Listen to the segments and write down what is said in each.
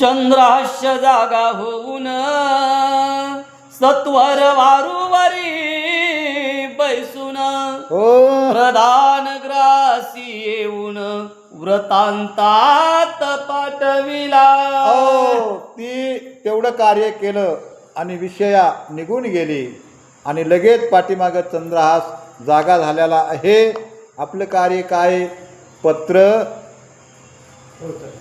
चंद्राश्य जागा होऊन सत्वर वारुवारी बैसून हो. प्रधान ग्रासी येऊन व्रतांतात पाठविला. हो ती तेवढं कार्य केलं आणि विषया निघून गेली आणि लगेच पाठीमागं चंद्रहास जागा झालेला आहे. आपलं कार्य काय? पत्र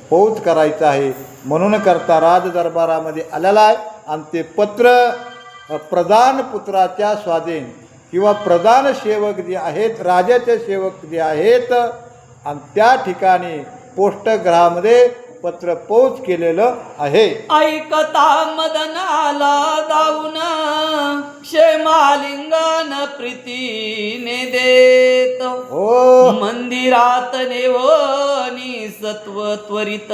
पोच करायचं आहे. म्हणून करता राज दरबारामध्ये आलेला आहे. आणि ते पत्र प्रधान पुत्राच्या स्वाधीन किंवा प्रधान सेवक जे आहेत राजाचे सेवक जे आहेत आणि त्या ठिकाणी पोष्टग्रहामध्ये पत्र पोच केलेलं आहे. ऐकता मदनाला दाऊन क्षेमालिंगन प्रीतीने देत. हो. मंदिरात नेवनी सत्व त्वरित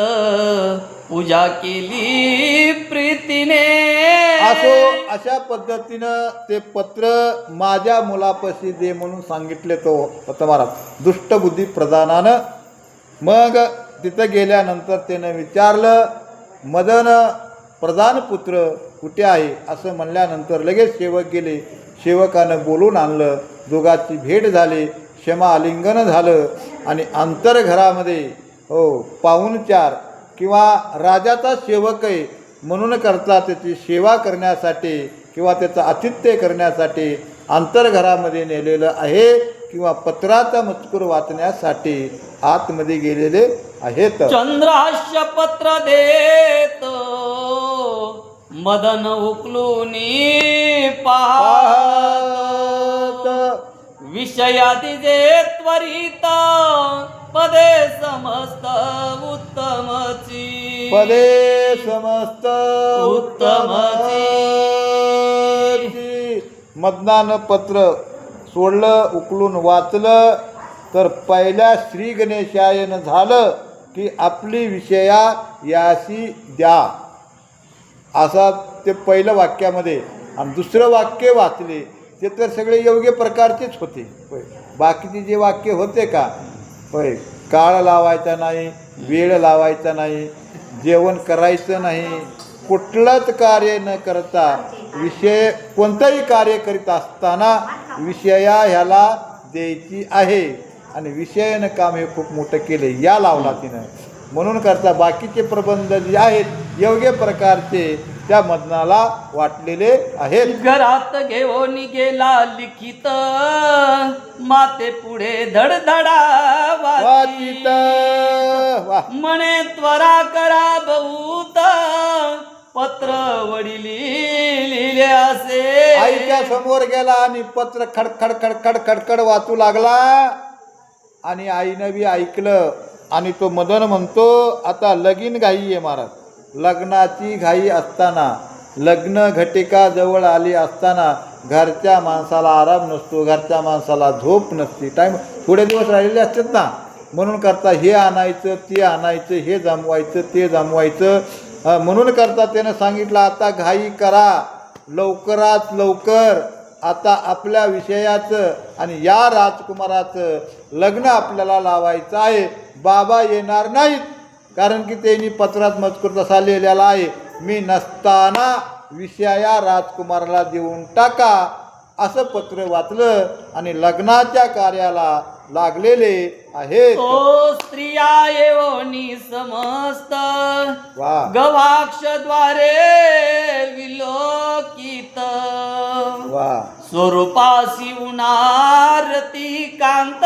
पूजा केली प्रीतीने. असो अशा पद्धतीनं ते पत्र माझ्या मुलापाशी दे म्हणून सांगितले तो होता महाराज दुष्टबुद्धी प्रधानानं. मग तिथं गेल्यानंतर त्यानं विचारलं मदन प्रधान पुत्र कुठे आहे? असं म्हणल्यानंतर लगेच सेवक गेले. सेवकानं बोलून आणलं दोघाची भेट झाली क्षमा आलिंगन झालं आणि अंतरघरामध्ये हो पाहुणचार किंवा राजाचा सेवक आहे म्हणून करता त्याची सेवा करण्यासाठी किंवा त्याचं आतिथ्य करण्यासाठी अंतरघरामध्ये नेलेलं आहे किंवा पत्राचा मजकूर वाचण्यासाठी आतमध्ये गेलेले आहेत. चंद्राश्य पत्र देत मदन उकलून पाहत विषयाती जे त्वरित पदे समस्त उत्तमची. पदे समस्त उत्तमची. मदनानं पत्र सोडलं उकलून वाचलं तर पहिल्या श्री गणेशायन झालं की आपली विषया याशी द्या. असा ते पहिलं वाक्यामध्ये आणि दुसरं वाक्य वाचले ते तर सगळे योग्य प्रकारचेच होते. बाकीचे जे वाक्य होते का होय. काळ लावायचा नाही वेळ लावायचा नाही जेवण करायचं नाही. कुठलंच कार्य न करता विषय कोणतंही कार्य करीत असताना विषया ह्याला द्यायची आहे. आणि विषयानं काम हे खूप मोठं केले या लावला तिनं. म्हणून करता बाकीचे प्रबंध जे आहेत योग्य प्रकारचे त्या मदनाला वाटलेले आहेत. घरात घेऊन गेला लिखित माते पुढे धडधडा वाचित म्हणे त्वरा करा बहुत पत्र वडिली लिहिले असे. आईच्या समोर गेला आणि पत्र खडखड खडखड खडखड वाचू लागला. आणि आईनं बी ऐकलं. आणि तो मदन म्हणतो आता लगीन घाई आहे महाराज. लग्नाची घाई असताना लग्न घटिका जवळ आली असताना घरच्या माणसाला आराम नसतो घरच्या माणसाला झोप नसते. टाईम थोडे दिवस राहिलेले असतात ना म्हणून करता हे आणायचं ते आणायचं हे जमवायचं ते जमवायचं. म्हणून करता त्यानं सांगितलं आता घाई करा लवकरात लवकर आता आपल्या विषयाचं आणि या राजकुमाराचं लग्न आपल्याला लावायचं आहे. बाबा येणार नाहीत. कारण की त्यांनी पत्रात मजकूर तसा लिहिलेला आहे मी नसताना विषया राजकुमाराला देऊन टाका असं पत्र वाचलं आणि लग्नाच्या कार्याला लागलेले आहेत. तो स्त्रिया येवनी समस्त वा. गवाक्षद्वारे विलोकित. वा. स्वरूपासी उनारती कांत.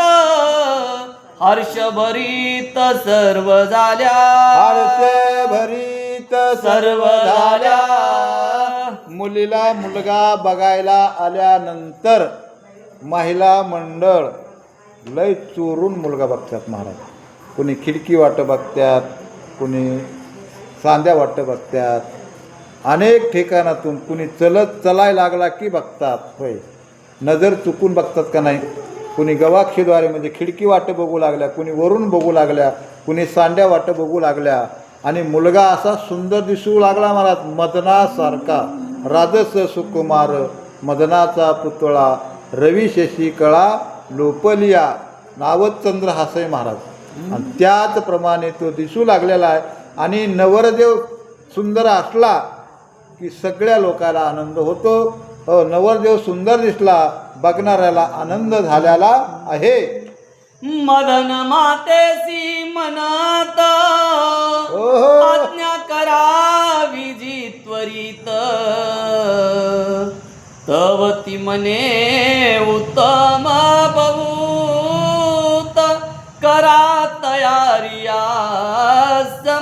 हर्षभरीत सर्व झाल्या. हर्ष भरीत सर्व झाल्या. मुलीला मुलगा बघायला आल्यानंतर महिला मंडळ लय चोरून मुलगा बघतात महाराज. कुणी खिडकी वाटं बघतात कुणी सांद्या वाटं बघतात अनेक ठिकाणातून कुणी चलत चलाय लागला की बघतात. होय. नजर चुकून बघतात का नाही? कुणी गवाक्षीद्वारे म्हणजे खिडकी वाटं बघू लागल्या कुणी वरून बघू लागल्या कुणी सांड्या वाटं बघू लागल्या. आणि मुलगा असा सुंदर दिसू लागला मला मदनासारखा. राजस सुकुमार मदनाचा पुतळा रवी शशी कळा लोपलिया. नावत चंद्र महाराज. आणि त्याचप्रमाणे तो दिसू लागलेला आहे. आणि नवरदेव सुंदर असला की सगळ्या लोकाला आनंद होतो. हो नवरदेव सुंदर दिसला. बघणाऱ्याला आनंद झालेला आहे. मदन मातेसी मनात. आज्ञा करावी जी त्वरित तवती मने उत्तम बहुत करा तयारी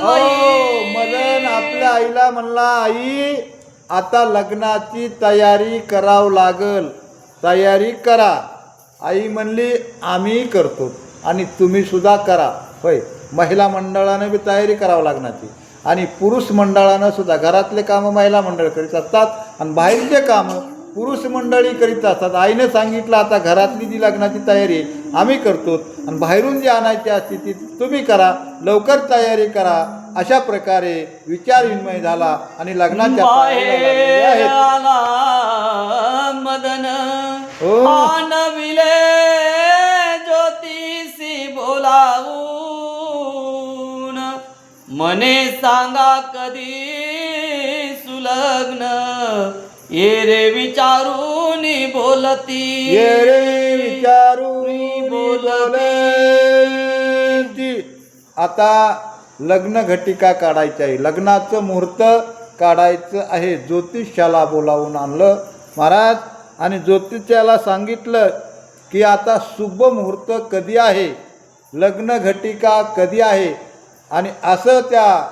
हो मदन आपल्या आईला म्हणला आई आता लग्नाची तयारी करावं लागल. तयारी करा. आई म्हणली आम्ही करतो आणि तुम्ही सुद्धा करा. होय. महिला मंडळानं बी तयारी करावं लागण्याची. आणि पुरुष मंडळानं सुद्धा घरातले कामं महिला मंडळ करीत असतात आणि बाहेरचे कामं पुरुष मंडळी करीत असतात. आईने सांगितलं आता घरातली जी लग्नाची तयारी आम्ही करतो आणि बाहेरून जी आणायची असते ती तुम्ही करा. लवकर तयारी करा. अशा प्रकारे विचार विनिमय झाला आणि लग्नाच्या मदन हो. आणविले ज्योतिषी बोलावून मने सांगा कधी सुलग्न? ये रे विचारून बोलती. ये रे विचारू बोलती. आता लग्न घटिका काढायची आहे. लग्नाचं मुहूर्त काढायचं आहे. ज्योतिषाला बोलावून आणलं महाराज. आणि ज्योतिषाला सांगितलं की आता शुभ मुहूर्त कधी आहे? लग्न घटिका कधी आहे? आणि असं त्या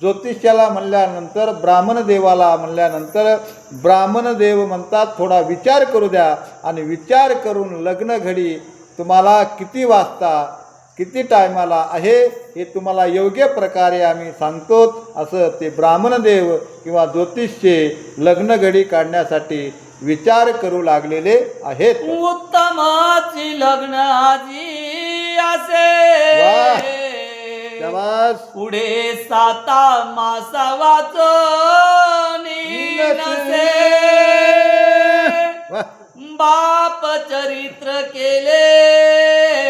ज्योतिषाला म्हणल्यानंतर ब्राह्मण देवाला म्हणल्यानंतर ब्राह्मण देव म्हणतात थोडा विचार करू द्या. आणि विचार करून लग्न घडी तुम्हाला किती वाजता किती टायमाला आहे हे तुम्हाला योग्य प्रकारे आम्ही सांगतो. असं ते ब्राह्मणदेव किंवा ज्योतिषचे लग्न घडी काढण्यासाठी विचार करू लागलेले आहेत. उत्तमाची लग्न आजी असे. पुढे साता मासा वा. बाप चरित्र केले.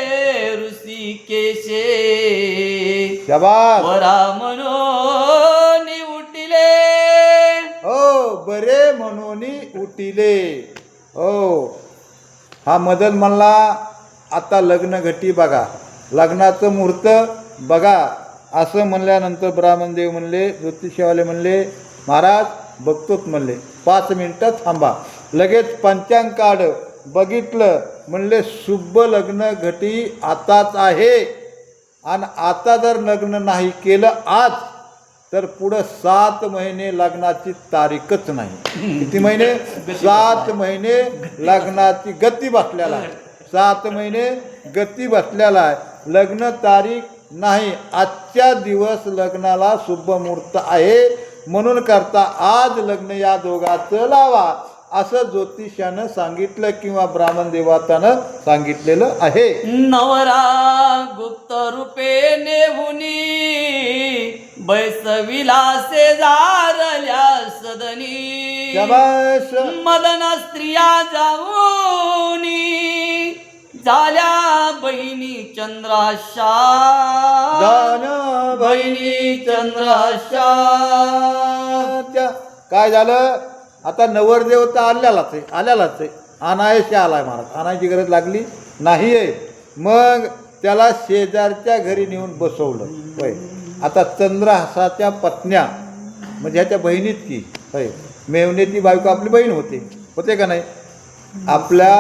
ऋषिकेशे शाबास. वरा मनोनी उठिले हो बरे म्हणून उठिले हो हा मदन म्हणला आता लग्न घटी बघा. लग्नाचं मुहूर्त बघा. असं म्हणल्यानंतर ब्राह्मणदेव म्हणले ज्योतिषवाले म्हणले महाराज बघतोच म्हणले. पाच मिनटं थांबा. लगेच पंचांग काढ. बघितलं म्हणले शुभ लग्न घटी आताच आहे. आणि आता जर लग्न नाही केलं आज तर पुढं सात महिने लग्नाची तारीखच नाही. किती महिने? सात महिने लग्नाची गती बसल्याला आहे. सात महिने गती बसलेला आहे. लग्न तारीख नाही. आजच्या दिवस लग्नाला शुभ मुहूर्त आहे. म्हणून करता आज लग्न या दोघाचं लावा. असं ज्योतिषानं सांगितलं किंवा ब्राह्मण देवतानं सांगितलेलं आहे. नवरा गुप्त रूपे नेहुनी बैसविलासे जारल्या सदनी. मदन स्त्रिया जाऊनी. झाल्या बहिणी चंद्राशा. दान बहिणी चंद्राशा. त्या काय झालं? आता नवरदेव तर आल्यालाच आहे आल्यालाच आहे. आणायशी आलाय महाराज आणायची गरज लागली नाही आहे मग त्याला शेजारच्या घरी नेऊन बसवलं. होय. आता चंद्रहासाच्या पत्न्या म्हणजे ह्याच्या बहिणीत की होय. मेवण्याची बायको आपली बहीण होते. होते का नाही? आपल्या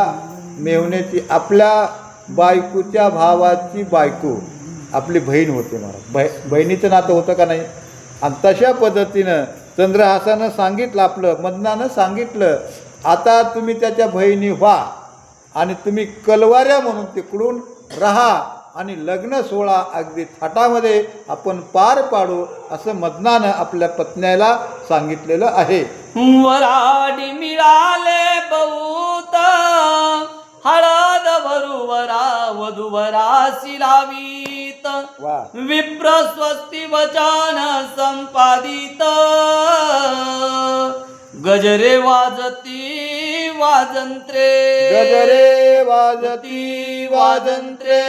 मेवण्याची आपल्या बायकोच्या भावाची बायको आपली बहीण होते महाराज बह बहिणीचं नातं होतं का नाही? आणि तशा पद्धतीनं चंद्रहासानं सांगितलं आपलं मदनानं सांगितलं आता तुम्ही त्याच्या बहिणी व्हा आणि तुम्ही कलवाऱ्या म्हणून तिकडून राहा आणि लग्न सोहळा अगदी थाटामध्ये आपण पार पाडू असं मदनानं आपल्या पत्न्याला सांगितलेलं आहे. वराडी मिळाले बहुत. हळद वरुवरा वधुवरासी लावीत विप्र स्वस्ती वचन संपादित गजरे वाजती वाजंत्रे गजरे वाजती वाजंत्रे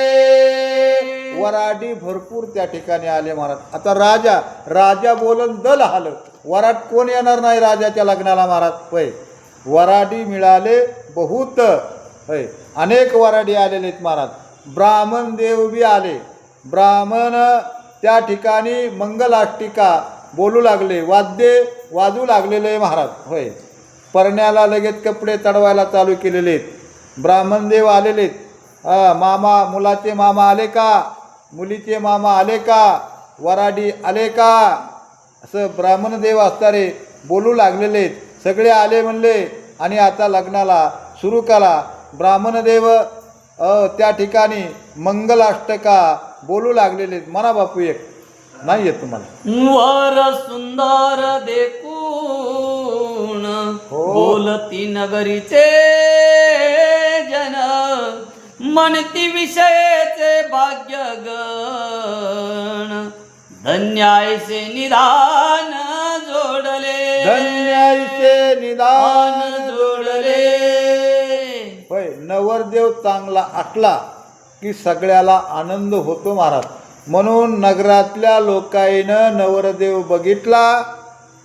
वराडी भरपूर त्या ठिकाणी आले महाराज. आता राजा राजा बोलन दल आलं वराट कोण येणार नाही राजाच्या लग्नाला महाराज? होय. वराडी मिळाले बहुत होय. अनेक वराडी आलेले आहेत महाराज. ब्राह्मण देव बी आले. ब्राह्मण त्या ठिकाणी मंगलाष्टिका बोलू लागले वाद्य वाजू लागलेले महाराज. होय. परण्याला लगेच कपडे तडवायला चालू केलेले आहेत ब्राह्मण देव आलेले आहेत मामा मुलाचे मामा आले का? मुलीचे मामा आले का? वराडी आले का? असं ब्राह्मण देव असणारे बोलू लागलेले आहेत सगळे आले म्हणले आणि आता लग्नाला सुरू करा. ब्राह्मण देव अ, त्या ठिकाणी मंगलाष्टका बोलू लागलेले म्हणा बापू एक. नाही येत तुम्हाला. वर सुंदर देखून हो. बोलती नगरीचे जन. म्हणती विषयचे भाग्य गण धन्यायचे निदान जोडले. धन्याईचे निदान नवरदेव चांगला आटला की सगळ्याला आनंद होतो महाराज. म्हणून नगरातल्या लोकाईनं नवरदेव बघितला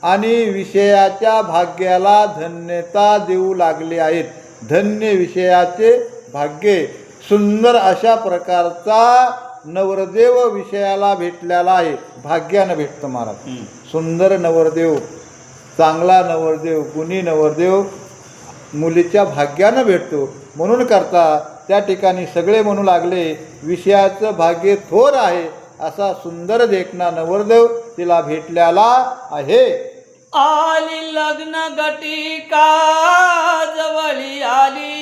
आणि विषयाच्या भाग्याला धन्यता देऊ लागले आहेत. धन्य विषयाचे भाग्य. सुंदर अशा प्रकारचा नवरदेव विषयाला भेटलेला आहे. भाग्यानं भेटतं महाराज. सुंदर नवरदेव चांगला नवरदेव गुणी नवरदेव मुलीच्या भाग्यानं भेटतो. म्हणून करता त्या ठिकाणी सगळे म्हणू लागले विषयाचं भाग्य थोर आहे असा सुंदर देखना नवरदेव तिला भेटलेला आहे. आली लग्न घटिका जवळी आली?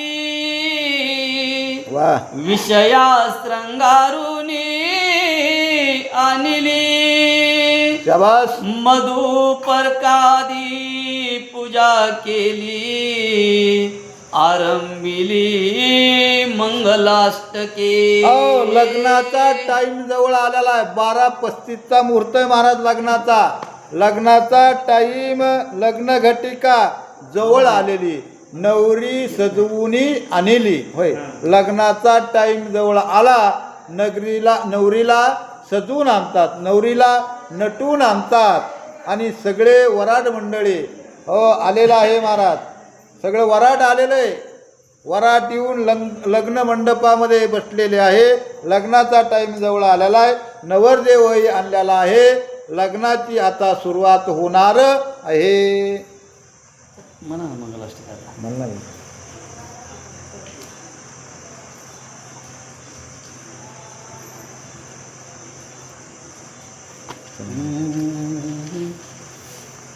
वा. विषया श्रंगारुनी आणली. शाबास. मधु परकादी पूजा केली आरंभिली मंगलाष्टके. लग्नाचा टाइम जवळ आलेला आहे. बारा पस्तीसचा मुहूर्त आहे महाराज लग्नाचा. लग्नाचा टाइम लग्न घटिका जवळ आलेली. नवरी सजवुनी आणली. होय. लग्नाचा टाइम जवळ आला नगरीला नवरीला सजवून आणतात नवरीला नटवून आणतात. आणि सगळे वराड मंडळी हो आलेला आहे महाराज. सगळं वराड आलेलं आहे. वरात येऊन लग्न लग्न मंडपामध्ये बसलेले आहे. लग्नाचा टाइम जवळ आलेला आहे. नवरदेवही आणलेला आहे. लग्नाची आता सुरुवात होणार आहे. म्हणा ना मंगलाष्टकाला. Hmm.